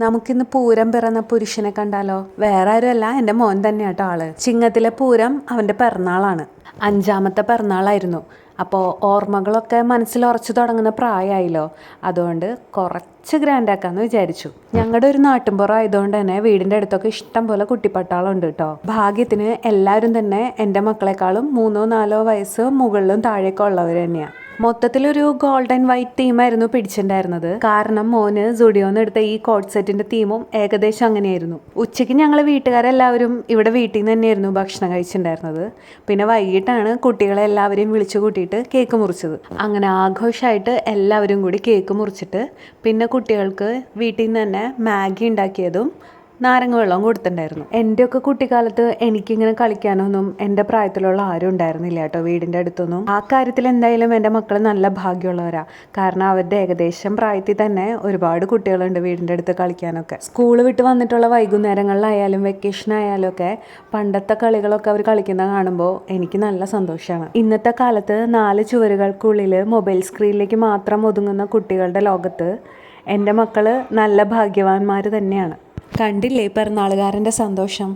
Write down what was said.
നമുക്കിന്ന് പൂരം പിറന്ന പുരുഷനെ കണ്ടാലോ? വേറെ ആരുമല്ല എന്റെ മോൻ തന്നെ കേട്ടോ ആൾ. ചിങ്ങത്തിലെ പൂരം അവന്റെ പിറന്നാളാണ്. അഞ്ചാമത്തെ പിറന്നാളായിരുന്നു. അപ്പോൾ ഓർമ്മകളൊക്കെ മനസ്സിൽ ഉറച്ചു തുടങ്ങുന്ന പ്രായമായില്ലോ. അതുകൊണ്ട് കുറച്ച് ഗ്രാൻഡാക്കാന്ന് വിചാരിച്ചു. ഞങ്ങളുടെ ഒരു നാട്ടിൻപുറം ആയതുകൊണ്ട് തന്നെ വീടിന്റെ അടുത്തൊക്കെ ഇഷ്ടം പോലെ കുട്ടിപ്പട്ടാളുണ്ട് കേട്ടോ ഭാഗ്യത്തിന് എല്ലാവരും തന്നെ എന്റെ മക്കളെക്കാളും മൂന്നോ നാലോ വയസ്സ് മുകളിലും താഴേക്കുള്ളവർ തന്നെയാണ് മൊത്തത്തിലൊരു ഗോൾഡൻ വൈറ്റ് തീമായിരുന്നു പിടിച്ചിട്ടുണ്ടായിരുന്നത് കാരണം മോന് സുഡിയോന്ന് എടുത്ത ഈ കോട്ട് സെറ്റിന്റെ തീമും ഏകദേശം അങ്ങനെയായിരുന്നു. ഉച്ചയ്ക്ക് ഞങ്ങൾ വീട്ടുകാരെല്ലാവരും ഇവിടെ വീട്ടിൽ നിന്ന് തന്നെയായിരുന്നു ഭക്ഷണം കഴിച്ചിട്ടുണ്ടായിരുന്നത് പിന്നെ വൈകിട്ടാണ് കുട്ടികളെ എല്ലാവരെയും വിളിച്ചു കൂട്ടിയിട്ട് കേക്ക് മുറിച്ചത്. അങ്ങനെ ആഘോഷമായിട്ട് എല്ലാവരും കൂടി കേക്ക് മുറിച്ചിട്ട് പിന്നെ കുട്ടികൾക്ക് വീട്ടിൽ നിന്ന് തന്നെ മാഗി ഉണ്ടാക്കിയതും നാരങ്ങ വെള്ളം കൊടുത്തിട്ടുണ്ടായിരുന്നു. എന്റെയൊക്കെ കുട്ടിക്കാലത്ത് എനിക്കിങ്ങനെ കളിക്കാനൊന്നും എന്റെ പ്രായത്തിലുള്ള ആരും ഉണ്ടായിരുന്നില്ല കേട്ടോ വീടിന്റെ അടുത്തൊന്നും. ആ കാര്യത്തിൽ എന്തായാലും എന്റെ മക്കൾ നല്ല ഭാഗ്യമുള്ളവരാ. കാരണം അവരുടെ ഏകദേശം പ്രായത്തിൽ തന്നെ ഒരുപാട് കുട്ടികളുണ്ട് വീടിന്റെ അടുത്ത് കളിക്കാനൊക്കെ. സ്കൂൾ വിട്ട് വന്നിട്ടുള്ള വൈകുന്നേരങ്ങളിലായാലും വെക്കേഷൻ ആയാലും ഒക്കെ പണ്ടത്തെ കളികളൊക്കെ അവർ കളിക്കുന്ന കാണുമ്പോൾ എനിക്ക് നല്ല സന്തോഷമാണ് ഇന്നത്തെ കാലത്ത് നാല് ചുവരുകൾക്കുള്ളിൽ മൊബൈൽ സ്ക്രീനിലേക്ക് മാത്രം ഒതുങ്ങുന്ന കുട്ടികളുടെ ലോകത്ത് എന്റെ മക്കൾ നല്ല ഭാഗ്യവാന്മാർ തന്നെയാണ്. കണ്ടില്ലേ പിറന്നാളുകാരന്റെ സന്തോഷം?